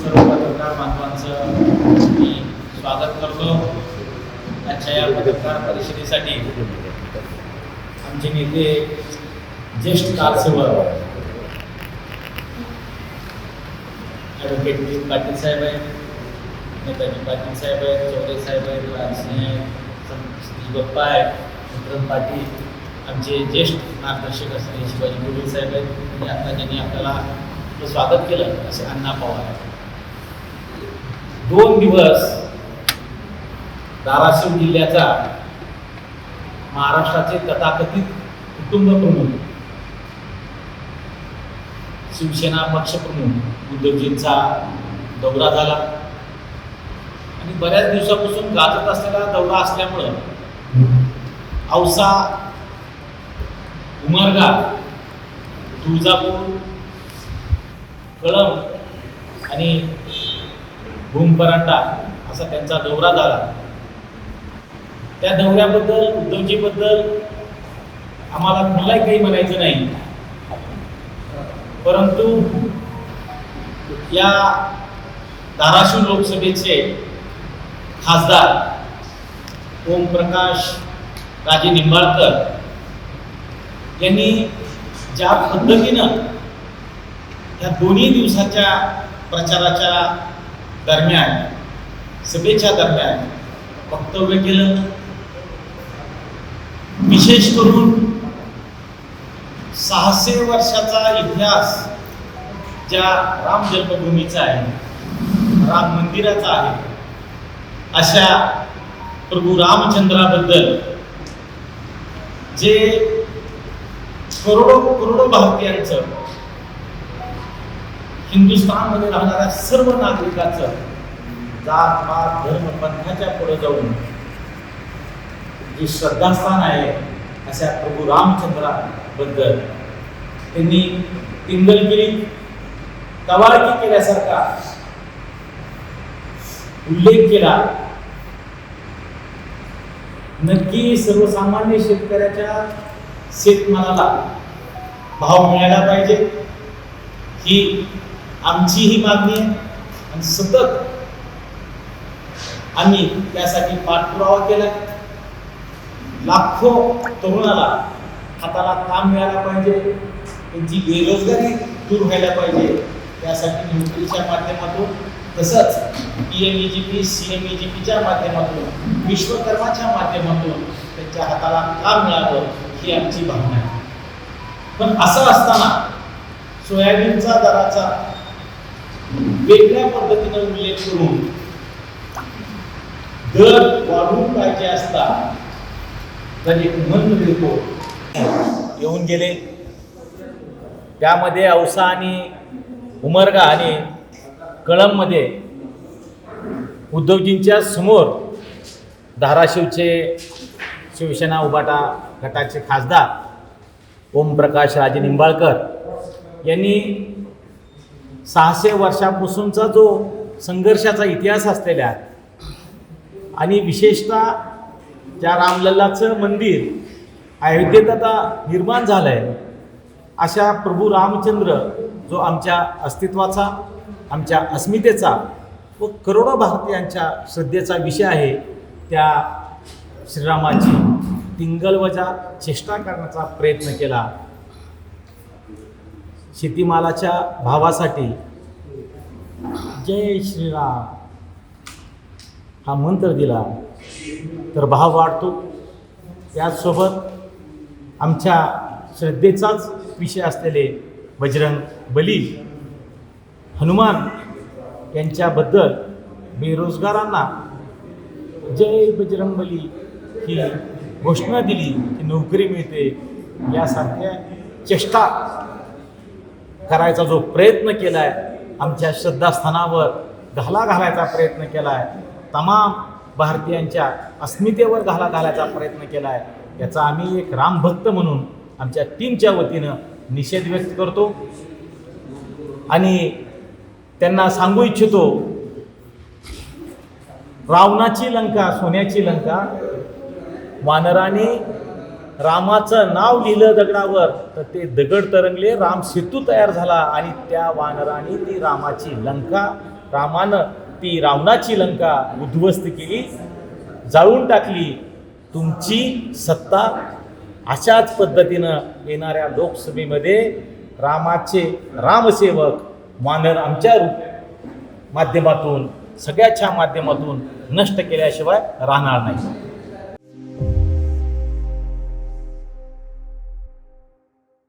सर्व पत्रकार बांधवांचं मी स्वागत करतो. आजच्या या पत्रकार परिषदेसाठी आमचे नेते ज्येष्ठ कारसेवक ॲडव्होकेट विजय पाटील साहेब आहेत नेताजी पाटील साहेब आहेत चौधरी साहेब आहेत राजसिंह आहेत सं- बप्पा आहेत विक्रम पाटील आमचे ज्येष्ठ मार्गदर्शक असलेले शिवाजी गुरुजी साहेब आहेत. आणि आता ज्यांनी आपल्याला स्वागत केलं असे अण्णा पवार आहेत. दोन दिवस धाराशिव जिल्ह्याचा महाराष्ट्राचे तथाकथित कुटुंब प्रमुख शिवसेना पक्षप्रमुख उद्धवजींचा दौरा झाला. आणि बऱ्याच दिवसापासून गाजत असलेला दौरा असल्यामुळं औसा उमरगा तुळजापूर कळंब आणि भूमपरांडा असा त्यांचा दौरा झाला. त्या दौऱ्याबद्दल उद्धवजीबद्दल आम्हाला कुणालाही काही म्हणायचं नाही. परंतु या धाराशिव लोकसभेचे खासदार ओमप्रकाश राजे निंबाळकर यांनी ज्या पद्धतीनं या दोन्ही दिवसाच्या प्रचाराच्या दरम्यान सभेच्या दरम्यान वक्तव्य केलं. विशेष करून सहाशे वर्षाचा इतिहास ज्या राम जन्मभूमीचा आहे राम मंदिराचा आहे अशा प्रभू रामचंद्राबद्दल जे करोडो करोडो भारतीयांचं हिंदुस्थानमध्ये राहणाऱ्या सर्व नागरिकांचं जात पात धर्म पंथाच्या पुढे जाऊन जे श्रद्धास्थान आहे अशा प्रभू रामचंद्राबद्दल त्यांनी टिंगलगिरी कवाळकी केल्यासारखा उल्लेख केला. नक्की सर्वसामान्य शेतकऱ्याच्या शेतमालाला भाव मिळाला पाहिजे. ही आमची ही मागणी आहे आणि सतत आम्ही त्यासाठी पाठपुरावा केला लाखो तरुणाला हाताला काम मिळायला पाहिजे. त्यांची बेरोजगारी दूर व्हायला पाहिजे. त्यासाठी नोकरीच्या माध्यमातून तसंच P M E G P C M E G पीच्या माध्यमातून विश्वकर्माच्या माध्यमातून त्यांच्या हाताला काम मिळावं ही आमची भावना आहे. पण असं असताना सोयाबीनचा दराचा वेगळ्या पद्धतीनं उल्लेख करून दर वाढून पाहिजे असता तर एक मन मिळतो. येऊन गेले. त्यामध्ये औसा आणि उमरगा आणि कळंबमध्ये उद्धवजींच्या समोर धाराशिवचे शिवसेना उभाटा गटाचे खासदार ओमप्रकाश राजे निंबाळकर यांनी सहाशे वर्षापासूनचा जो संघर्षाचा इतिहास असलेल्या आणि विशेषतः ज्या रामलल्लाचं मंदिर अयोध्येत आता निर्माण झालं आहे अशा प्रभू रामचंद्र जो आमच्या अस्तित्वाचा आमच्या अस्मितेचा व करोडो भारतीयांच्या श्रद्धेचा विषय आहे त्या श्रीरामाची तिंगलवजा चेष्टा करण्याचा प्रयत्न केला. शेतीमालाच्या भावासाठी. जय श्रीराम. हा मंत्र दिला. तर भाव वाढतो. त्याचसोबत आमच्या श्रद्धेचाच विषय असलेले बजरंग बली हनुमान यांच्याबद्दल बेरोजगारांना जय बजरंग बली ही घोषणा दिली की नोकरी मिळते यासारख्या चेष्टा करायचा जो प्रयत्न केला आहे आमच्या श्रद्धास्थानावर घाला घालायचा प्रयत्न केला आहे तमाम भारतीयांच्या अस्मितेवर घाला घालायचा प्रयत्न केला आहे याचा आम्ही एक रामभक्त म्हणून आमच्या टीमच्या वतीनं निषेध व्यक्त करतो. आणि त्यांना सांगू इच्छितो रावणाची लंका सोन्याची लंका वानराने रामाचं नाव लिहिलं दगडावर तर ते दगड तरंगले राम सेतू तयार झाला आणि त्या वानराने ती रामाची लंका रामानं ती रावणाची लंका उद्ध्वस्त केली जाळून टाकली. तुमची सत्ता अशाच पद्धतीनं येणाऱ्या लोकसभेमध्ये रामाचे रामसेवक वानर आमच्या रूप माध्यमातून सगळ्याच्या माध्यमातून नष्ट केल्याशिवाय राहणार नाही.